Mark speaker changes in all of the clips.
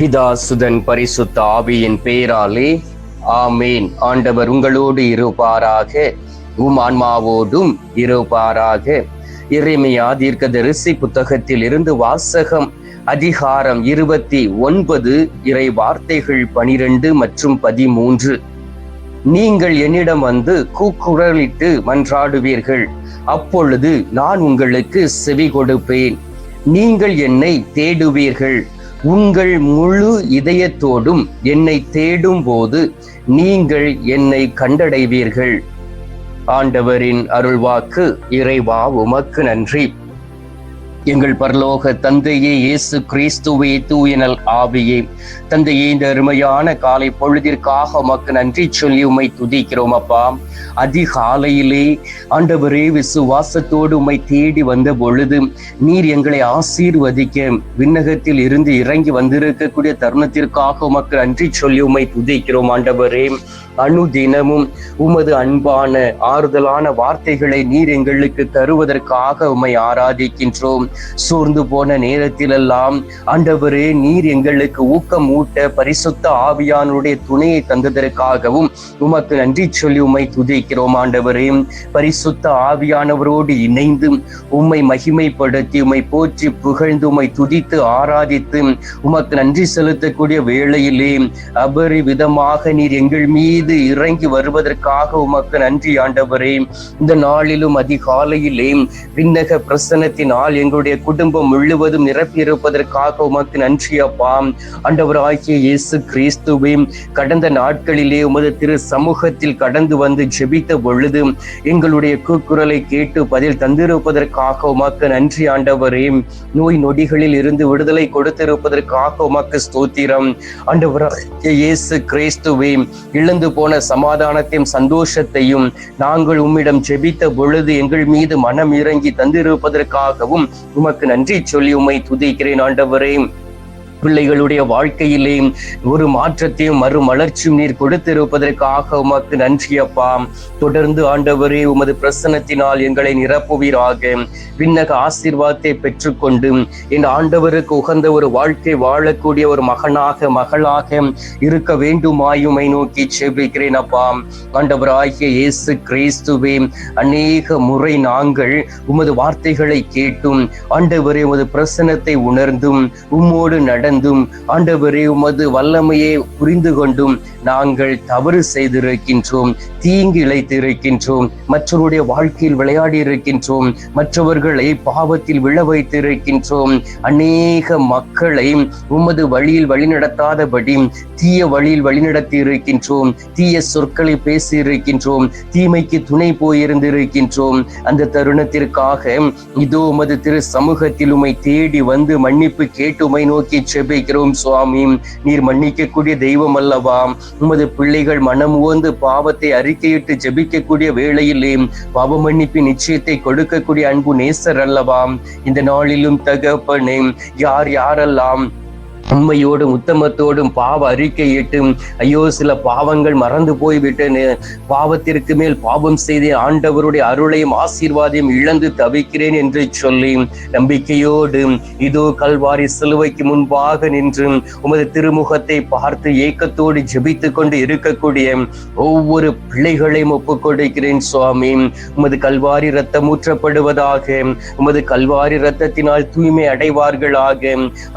Speaker 1: பிதா சுதன் பரிசுத்த ஆவியின் பெயராலே ஆமேன். ஆண்டவர் உங்களோடு இருப்பாராக. உம் ஆன்மாவோடும் இருப்பாராக. இறைமையா தீர்க்கதரிசி புத்தகத்தில் இருந்து வாசகம் அதிகாரம் இருபத்தி ஒன்பது இறை வார்த்தைகள் பனிரெண்டு மற்றும் பதிமூன்று. நீங்கள் என்னிடம் வந்து கூக்குரலிட்டு மன்றாடுவீர்கள். அப்பொழுது நான் உங்களுக்கு செவி கொடுப்பேன் நீங்கள் என்னை தேடுவீர்கள். உங்கள் முழு இதயத்தோடும் என்னை தேடும் போது நீங்கள் என்னை கண்டடைவீர்கள். ஆண்டவரின் அருள்வாக்கு இறைவா உமக்கு நன்றி. எங்கள் பரலோக தந்தையே இயேசு கிறிஸ்துவே தூயனல் ஆவியே. தந்தையே இந்த அருமையான காலை பொழுதிற்காக உமக்கு நன்றி சொல்லி உமை துதிக்கிறோம் அப்பா. அதிகாலையிலே ஆண்டவரே விசுவாசத்தோடு உமை தேடி வந்த பொழுது நீர் எங்களை ஆசீர்வதிக்க விண்ணகத்தில் இருந்து இறங்கி வந்திருக்கக்கூடிய தருணத்திற்காக உமக்கு நன்றி சொல்லி உமை துதிக்கிறோம் ஆண்டவரே. அணு தினமும் உமது அன்பான ஆறுதலான வார்த்தைகளை நீர் எங்களுக்கு தருவதற்காக உம்மை ஆராதிக்கின்றோம். சோர்ந்து போன நேரத்திலெல்லாம் ஆண்டவரே நீர் எங்களுக்கு ஊக்கம் ஊட்ட பரிசுத்த ஆவியானுடைய துணையை தந்ததற்காகவும் உமக்கு நன்றி சொல்லி உம்மை துதிக்கிறோம் ஆண்டவரே. பரிசுத்த ஆவியானவரோடு இணைந்து உம்மை மகிமைப்படுத்தி உம்மை போற்றி புகழ்ந்து உம்மை துதித்து ஆராதித்து உமக்கு நன்றி செலுத்தக்கூடிய வேளையிலே அபரிவிதமாக நீர் எங்கள் மீது இறங்கி வருவதற்காக உமக்கு நன்றி ஆண்டவரே. இந்த நாளிலும் அதிகாலையிலே விண்ணக பிரசனத்தினால் எங்கள் எங்களுடைய குடும்பம் முழுவதும் நிரப்பி இருப்பதற்காக உமக்கு நன்றி அப்பா. ஆண்டவராகிய இயேசு கிறிஸ்துவையும் கடந்த நாட்களிலே உமது திரு சமூகத்தில் கடந்து வந்து ஜெபித்த பொழுது எங்களுடைய கூக்குரலை கேட்டு பதில் தந்திருப்பதற்காக உமக்கு நன்றி ஆண்டவரே. நோய் நொடிகளில் இருந்து விடுதலை கொடுத்திருப்பதற்காக உமக்கு ஸ்தோத்திரம். ஆண்டவராகிய இயேசு கிறிஸ்துவே இழந்து போன சமாதானத்தையும் சந்தோஷத்தையும் நாங்கள் உம்மிடம் ஜெபித்த பொழுது எங்கள் மீது மனம் இறங்கி தந்திருப்பதற்காகவும் உமக்கு நன்றி சொல்லி உமை துதிக்கிறேன் ஆண்டவரே. பிள்ளைகளுடைய வாழ்க்கையிலே ஒரு மாற்றத்தையும் மறுமலர்ச்சியும் நீர் கொடுத்திருப்பதற்காக உமக்கு நன்றி அப்பா. தொடர்ந்து ஆண்டவரே உமது பிரசன்னத்தினால் எங்களை நிரப்புவீராக. விண்ணக ஆசீர்வாதத்தை பெற்றுக்கொண்டு என் ஆண்டவருக்கு உகந்த ஒரு வாழ்க்கை வாழக்கூடிய ஒரு மகனாக மகளாக இருக்க வேண்டுமாயுமை நோக்கி செபிக்கிறேன் அப்பா. ஆண்டவராகிய இயேசு கிறிஸ்துவே அநேக முறை நாங்கள் உமது வார்த்தைகளை கேட்டும் ஆண்டவரே உமது பிரசன்னத்தை உணர்ந்தும் உம்மோடு நட நடந்தும் ஆண்டவரே உமது வல்லமையை புரிந்து கொண்டும் நாங்கள் தவறு செய்திருக்கின்றோம் தீங்கு இழைத்திருக்கின்றோம் மற்றவருடைய வாழ்க்கையில் விளையாடி இருக்கின்றோம் மற்றவர்களை பாவத்தில் விழ வைத்திருக்கின்றோம். அநேக மக்களை உமது வழியில் வழிநடத்தாதபடி தீய வழியில் வழிநடத்தி இருக்கின்றோம் தீய சொற்களை பேசி இருக்கின்றோம் தீமைக்கு துணை போயிருந்திருக்கின்றோம். அந்த தருணத்திற்காக இதோ உமது திரு சமூகத்தில் உமை தேடி வந்து மன்னிப்பு கேட்டு உமை நோக்கி செபிக்கிறோம் சுவாமி. நீர் மன்னிக்கக்கூடிய தெய்வம் அல்லவா? உமது பிள்ளைகள் மனம் உவந்து பாவத்தை அறிக்கையிட்டு ஜெபிக்கக்கூடிய வேளையிலே பாவ மன்னிப்பு நிச்சயத்தை கொடுக்கக்கூடிய அன்பு நேசர் அல்லவா? இந்த நாளிலும் தகப்பனே யார் யாரெல்லாம் உண்மையோடும் உத்தமத்தோடும் பாவ அறிக்கையிட்டும் ஐயோ சில பாவங்கள் மறந்து போய்விட்டேன். பாவத்திற்கு மேல் பாவம் செய்து ஆண்டவருடைய அருளையும் ஆசீர்வாதையும் இழந்து தவிக்கிறேன் என்று சொல்லி நம்பிக்கையோடு இதோ கல்வாரி சிலுவைக்கு முன்பாக நின்று உமது திருமுகத்தை பார்த்து ஏக்கத்தோடு ஜெபித்து கொண்டு இருக்கக்கூடிய ஒவ்வொரு பிள்ளைகளையும் ஒப்புக்கொடுக்கிறேன் சுவாமி. உமது கல்வாரி ரத்தம் ஊற்றப்படுவதாக உமது கல்வாரி ரத்தத்தினால் தூய்மை அடைவார்களாக.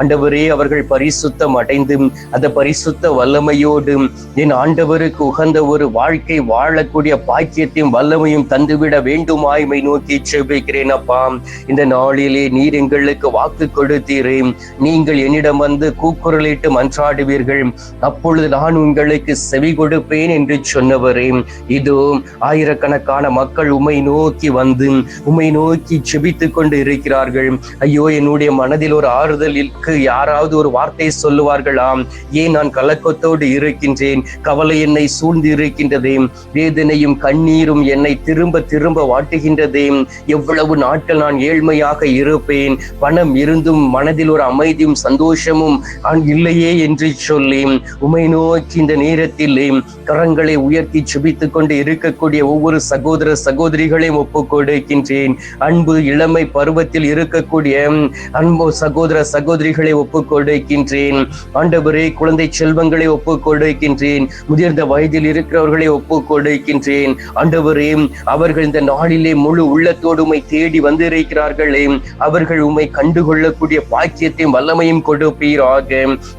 Speaker 1: ஆண்டவரே அவர்கள் பரிசுத்தம் அடைந்தும் அந்த பரிசுத்த வல்லமையோடு என் ஆண்டவருக்கு உகந்த ஒரு வாழ்க்கை வாழக்கூடிய பாக்கியத்தையும் வல்லமையும் தந்துவிட வேண்டுமாய்மை நோக்கி செபிக்கிறேன் அப்பா. இந்த நாளிலே நீர் எங்களுக்கு வாக்கு கொடுத்தீரே. நீங்கள் என்னிடம் வந்து கூக்குரலிட்டு மன்றாடுவீர்கள். அப்பொழுது நான் உங்களுக்கு செவி கொடுப்பேன் என்று சொன்னவரே. இதோ ஆயிரக்கணக்கான மக்கள் உமை நோக்கி வந்து உமை நோக்கி செபித்து கொண்டு இருக்கிறார்கள். ஐயோ என்னுடைய மனதில் ஒரு ஆறுதலுக்கு யாராவது ஒரு வார்த்தை சொல்லுவார்களாம். ஏன் நான் கலக்கத்தோடு இருக்கின்றேன்? கவலை என்னை சூழ்ந்து இருக்கின்றதே வேதனையும் கண்ணீரும் என்னை திரும்ப திரும்ப வாட்டுகின்றதே. எவ்வளவு நாட்கள் நான் ஏழ்மையாக இருப்பேன். பணம் இருந்தும் மனதில் ஒரு அமைதியும் சந்தோஷமும் நான் இல்லையே என்று சொல்லி உமை நோக்கி இந்த நேரத்தில் கரங்களை உயர்த்தி செபித்துக் கொண்டு இருக்கக்கூடிய ஒவ்வொரு சகோதர சகோதரிகளையும் ஒப்புக் கொடுக்கின்றேன். அன்பு இளமை பருவத்தில் இருக்கக்கூடிய அன்பு சகோதர சகோதரிகளை ஒப்புக் கொடுக்கின்றேன் ஆண்டவரே குழந்தை செல்வங்களை ஒப்பு கொடுக்கின்றேன் முதிர்ந்த வயதில் இருக்கிறவர்களை ஒப்பு கொடுக்கின்றேன் ஆண்டவரே அவர்கள் இந்த நாளிலே முழு உள்ளத்தோடு உமை தேடி வந்திருக்கிறார்களே. அவர்கள் உம்மை கண்டுகொள்ளக்கூடிய பாக்கியத்தையும் வல்லமையும் கொடுப்பீராக.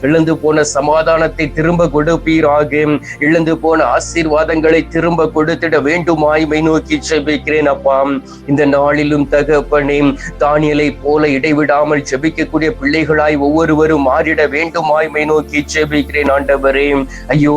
Speaker 1: இழந்து போன சமாதானத்தை திரும்ப கொடுப்பீராக. இழந்து போன ஆசீர்வாதங்களை திரும்ப கொடுத்திட வேண்டுமாய்மை நோக்கி செபிக்கிறேன் அப்பா. இந்த நாளிலும் தகப்பனே தானியலை போல இடைவிடாமல் செபிக்கக்கூடிய பிள்ளைகளாய் ஒவ்வொருவரும் மாறிட வேண்டுமாய்மை நோக்கி செபிக்கிறேன் ஆண்டவரே. ஐயோ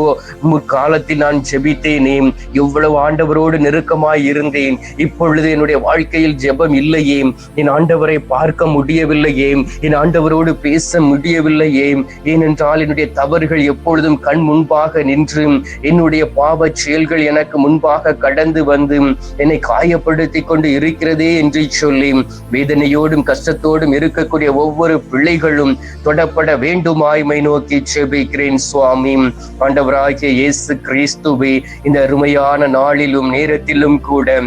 Speaker 1: முற்காலத்தில் நான் செபித்தேனே எவ்வளவு ஆண்டவரோடு நெருக்கமாய் இருந்தேன். இப்பொழுது என்னுடைய வாழ்க்கையில் ஜெபம் இல்லையே. என் ஆண்டவரை பார்க்க முடியவில்லையே. என் ஆண்டவரோடு பேச முடியவில்லையே. ஏனென்றால் என்னுடைய தவறுகள் எப்பொழுதும் கண் முன்பாக நின்று என்னுடைய பாவ செயல்கள் எனக்கு முன்பாக கடந்து வந்து என்னை காயப்படுத்தி கொண்டு இருக்கிறதே என்று சொல்லி வேதனையோடும் கஷ்டத்தோடும் இருக்கக்கூடிய ஒவ்வொரு பிள்ளைகளும் தொடப்பட வேண்டுமாய்மை நோக்கி செபிக்கிறேன் சுவாமி. ஆண்டவராகிய இயேசு கிறிஸ்துவே இந்த அருமையான நாளிலும் நேரத்திலும் கூட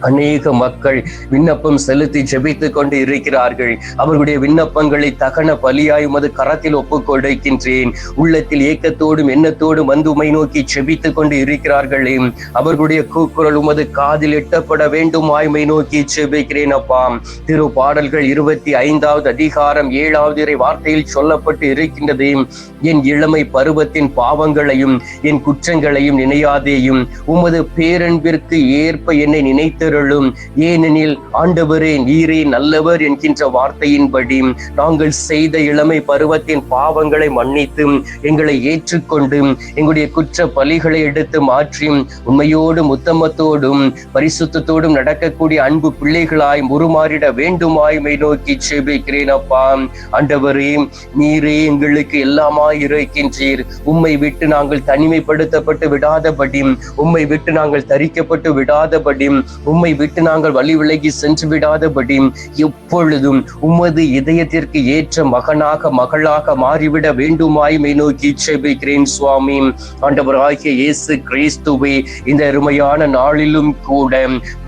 Speaker 1: அநேக மக்கள் விண்ணப்பம் செலுத்தி ஜெபித்துக் கொண்டு இருக்கிறார்கள். அவர்களுடைய விண்ணப்பங்களை தகன பலியாய் உமது கரத்தில் ஒப்புக்கொடுக்கின்றேன் உள்ளத்தில் ஏக்கத்தோடும் எண்ணத்தோடும் வந்து உமை நோக்கி ஜெபித்துக் கொண்டு இருக்கிறார்களே. அவர்களுடைய கூக்குரல் உமது காதில் எட்டப்பட வேண்டும் ஆய்மை நோக்கி ஜெபிக்கிறேன் அப்பா. திரு பாடல்கள் இருபத்தி ஐந்தாவது அதிகாரம் ஏழாவது இறை வார்த்தையில் சொல்லப்பட்டு இருக்கின்றது. என் இளமை பருவத்தின் பாவங்களையும் என் குற்றங்களையும் நினையாதேயும் உமது பேரன்பிற்கு ஏற்ப என்னை நினைத்து நினைத்தருளும் ஏனெனில் ஆண்டவரே நீரே நல்லவர் என்கின்ற வார்த்தையின்படி நாங்கள் செய்த இளமை பருவத்தின் பாவங்களை மன்னித்து எங்களை ஏற்றுக்கொண்டு எங்களுடைய குற்ற பலிகளை எடுத்து மாற்றி உண்மையோடும் உத்தமத்தோடும் பரிசுத்தத்தோடும் நடக்கக்கூடிய அன்பு பிள்ளைகளாய் உருமாறிட வேண்டுமாய் மை நோக்கி செபிக்கிறேன் அப்பா. ஆண்டவரே நீரே எங்களுக்கு எல்லாமாய் இருக்கின்றீர் உம்மை விட்டு நாங்கள் தனிமைப்படுத்தப்பட்டு விடாதபடி உம்மை விட்டு நாங்கள் தரிக்கப்பட்டு விடாதபடி உம் உம்மை விட்டு நாங்கள் வழி விலகி சென்று விடாதபடி எப்பொழுதும் உமது இதயத்திற்கு ஏற்ற மகனாக மகளாக மாறிவிட வேண்டுமாய் வேண்டுமாய்மை நோக்கி செபிக்கிறேன் சுவாமி. ஆண்டவராகிய இயேசு கிறிஸ்துவை இந்த அருமையான நாளிலும் கூட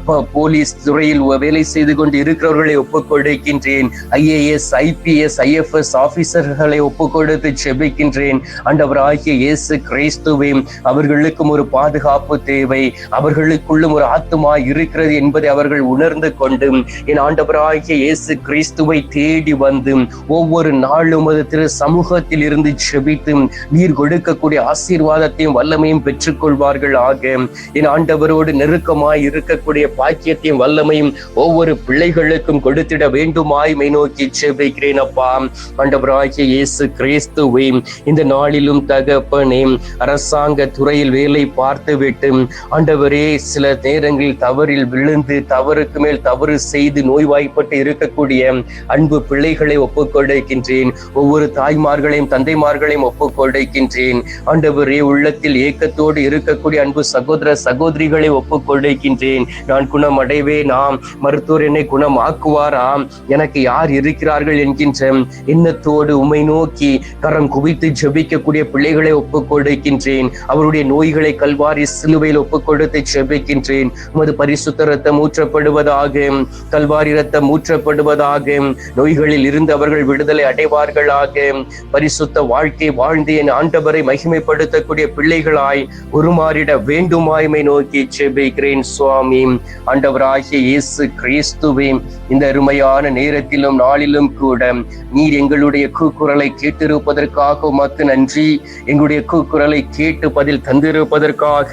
Speaker 1: போலீஸ் துறையில் வேலை செய்து கொண்டு இருக்கிறவர்களை ஒப்புக்கொடுக்கின்றேன் ஐஏஎஸ் ஐபிஎஸ் ஐஎஃப்எஸ் ஆபீசர்களை ஒப்புக்கொடுத்து செபிக்கின்றேன். ஆண்டவர் ஆகிய இயேசு கிறிஸ்துவே அவர்களுக்கும் ஒரு பாதுகாப்பு தேவை. அவர்களுக்குள்ளும் ஒரு ஆத்துமா இருக்கிறது என்பதை அவர்கள் உணர்ந்து கொண்டு என் ஆண்டவராகிய இயேசு கிறிஸ்துவை தேடி வந்து ஒவ்வொரு நாளும் அது திரு சமூகத்தில் இருந்து செபித்து நீர் கொடுக்கக்கூடிய ஆசீர்வாதத்தையும் வல்லமையும் பெற்றுக்கொள்வார்கள் ஆக. என் ஆண்டவரோடு நெருக்கமாய் இருக்கக்கூடிய பாக்கியத்தையும் வல்லமையும் ஒவ்வொரு பிள்ளைகளுக்கும் கொடுத்திட வேண்டுமாய் மை நோக்கி செபிக்கிறேன் அப்பா. மண்டபராகிய இயேசு கிறிஸ்துவை இந்த நாளிலும் தகப்பனே அரசாங்க துறையில் வேலை பார்த்துவிட்டு ஆண்டவரே சில நேரங்களில் தவறில் விழுந்து தவறுக்கு மேல் தவறு செய்து நோய்வாய்ப்பட்டு இருக்கக்கூடிய அன்பு பிள்ளைகளை ஒப்புக்கொடுக்கின்றேன். ஒவ்வொரு தாய்மார்களையும் தந்தைமார்களையும் ஒப்புக்கொடுக்கின்றேன். ஆண்டவரே உள்ளத்தில் ஏக்கத்தோடு இருக்கக்கூடிய அன்பு சகோதர சகோதரிகளை ஒப்புக்கொடுக்கின்றேன். நான் நான் குணமடைவேனாம் மருத்துவர் என்னை குணமாக்குவாராம். எனக்கு யார் இருக்கிறார்கள் என்கின்ற எண்ணத்தோடு உமை நோக்கி கரம் குவித்து ஜெபிக்கக்கூடிய பிள்ளைகளை ஒப்புக் கொடுக்கின்றேன் அவருடைய நோய்களை கல்வாரி சிலுவையில் ஒப்புக் கொடுத்து ஜெபிக்கின்றேன். உமது பரிசுத்த ரத்தம் ஊற்றப்படுவதாக கல்வாரி ரத்தம் ஊற்றப்படுவதாக நோய்களில் இருந்து அவர்கள் விடுதலை அடைவார்களாக பரிசுத்த வாழ்க்கை வாழ்ந்து என் ஆண்டவரை மகிமைப்படுத்தக்கூடிய பிள்ளைகளாய் உருமாறிட வேண்டுமாய்மை நோக்கி ஜெபிக்கிறேன் சுவாமி. ஆண்டவராகிய இயேசு கிறிஸ்துவே இந்த அருமையான நேரத்திலும் நாளிலும் கூட நீர் எங்களுடைய கூக்குரலை கேட்டிருப்பதற்காக உமக்கு நன்றி. எங்களுடைய கூக்குரலை கேட்டு பதில் தந்திருப்பதற்காக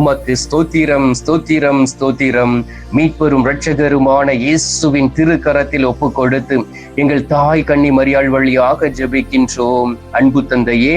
Speaker 1: உமக்கு ஸ்தோத்திரம் ஸ்தோத்திரம் ஸ்தோத்திரம். மீட்பெரும் இரட்சகருமான இயேசுவின் திருக்கரத்தில் ஒப்பு கொடுத்து எங்கள் தாய் கண்ணி மரியாள் வழியாக ஜெபிக்கின்றோம். அன்பு தந்தையே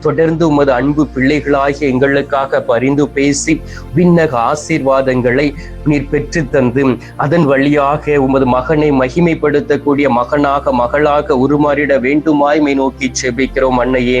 Speaker 1: தொடர்ந்து உமது அன்பு பிள்ளைகளாகிய எங்களுக்காக பரிந்து பேசி விண்ணக ஆசீர்வாதங்களை நீர் பெற்று தந்து அதன் வழியாக உமது மகனை மகிமைப்படுத்தக்கூடிய மகனாக மகளாக உருமாறிட வேண்டுமாய் மை நோக்கி செபிக்கிறோம் அன்னையே.